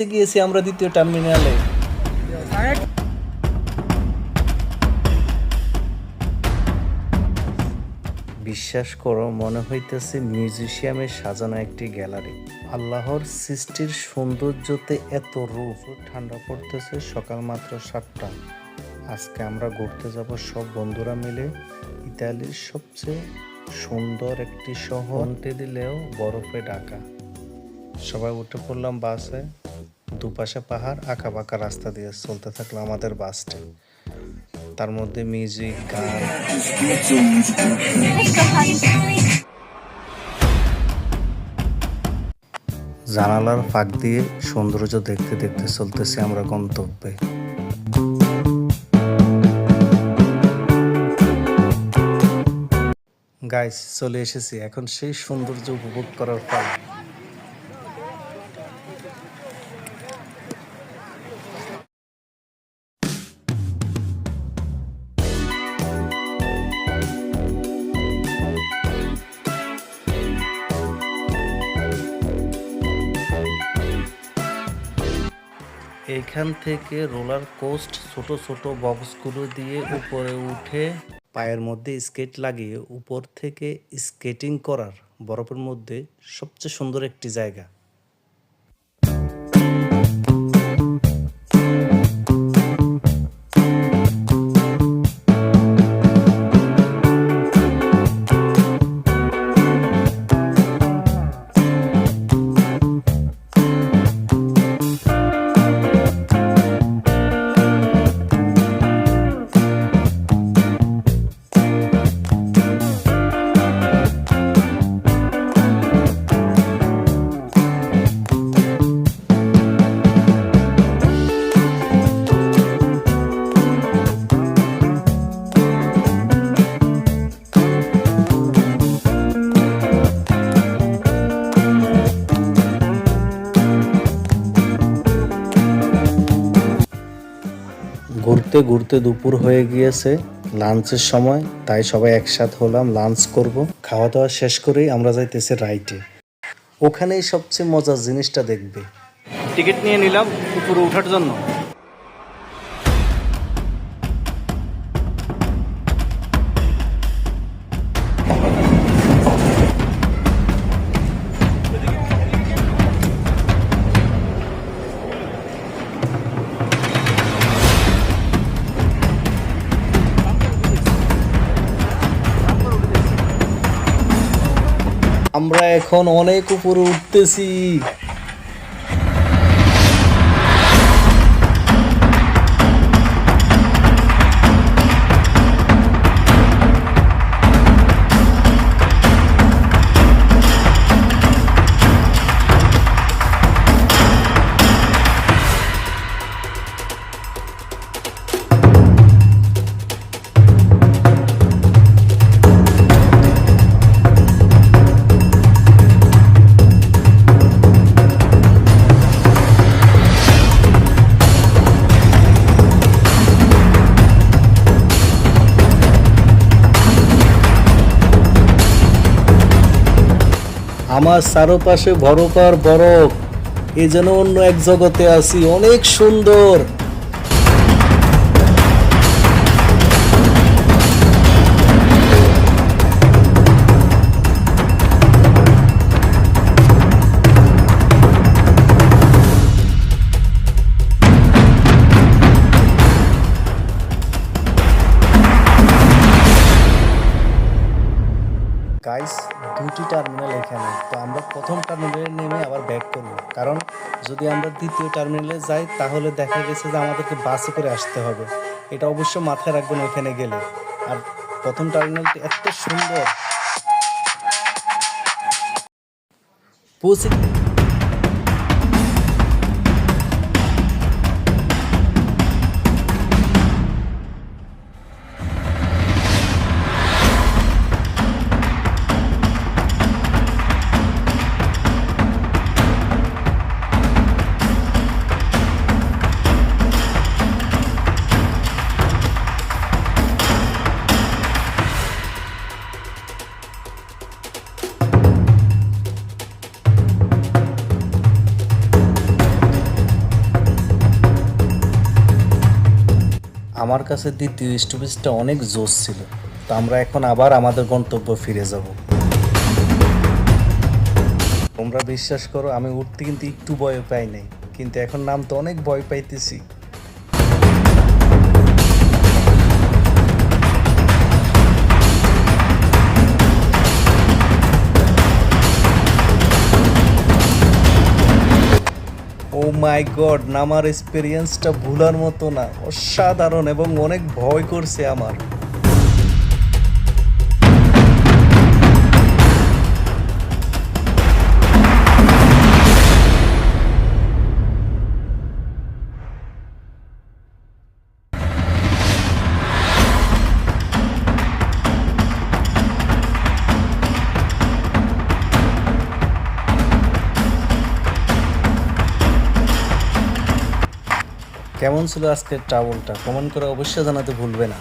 গিয়েছি আমরা দ্বিতীয় টার্মিনালে বিশ্বাস করো, মনে হইতেছে মিউজিশিয়ামে সাজানো একটি গ্যালারি। আল্লাহর সৃষ্টির সৌন্দর্যতে এত রূপ। ঠান্ডা পড়তেছে সকাল মাত্র সাতটা। আজকে আমরা ঘুরতে যাব সব বন্ধুরা মিলে। ইতালির সবচেয়ে সুন্দর একটি শহর। দিলেও বরফে ঢাকা। সবাই উঠে পড়লাম বাসে। দুপাশে পাহাড় আঁকা বাঁকা রাস্তা দিয়ে চলতে থাকল আমাদের বাসটা তার মধ্যে মিউজিক গান। জানালার ফাঁক দিয়ে সৌন্দর্য দেখতে দেখতে চলতেছি আমরা গন্তব্যে। গাইস চলে এসেছি। এখন সেই সৌন্দর্য উপভোগ করার পালা এইখান থেকে রোলার কোস্ট ছোট ছোট বক্সগুলো দিয়ে উপরে উঠে পায়ের মধ্যে স্কেট লাগিয়ে উপর থেকে স্কেটিং করার বরফের মধ্যে সবচেয়ে সুন্দর একটি জায়গা। ঘুরতে ঘুরতে দুপুর হয়ে গিয়েছে, লাঞ্চের সময়, তাই সবাই একসাথে হলাম, লাঞ্চ করব। খাওয়া দাওয়া শেষ করেই আমরা যাইতেছি রাইটে। ওখানেই সবচেয়ে মজার জিনিসটা দেখবে। টিকিট নিয়ে নিলাম উপরে ওঠার জন্য। আমরা এখন অনেক উপরে উঠতেছি। আমার চারপাশে বরফ বরফ। এ যেন অন্য এক জগতে আছি অনেক সুন্দর। দুটি টার্মিনাল এখানে, তো আমরা প্রথম টার্মিনালে নেমে আবার ব্যাক করব। কারণ যদি আমরা দ্বিতীয় টার্মিনালে যাই, তাহলে দেখা গেছে যে আমাদেরকে বাসে করে আসতে হবে। এটা অবশ্য মাথায় রাখবেন ওইখানে গেলে। আর প্রথম টার্মিনালটি এত সুন্দর। পৌঁছে আমার কাছে দ্বিতীয় স্টপেজটা অনেক জোশ ছিল। তো আমরা এখন আবার আমাদের গন্তব্য ফিরে যাব। তোমরা বিশ্বাস করো, আমি উঠতে কিন্তু একটু ভয় পাই নাই। কিন্তু এখন নাম তো অনেক ভয় পাইতেছি। মাই গড নামার এক্সপিরিয়েন্সটা ভুলার মতো না। অসাধারণ এবং অনেক ভয় করছে আমার। কেমন ছিল আজকের ট্রাভেলটা কমেন্ট করে অবশ্যই জানাতে ভুলবে না।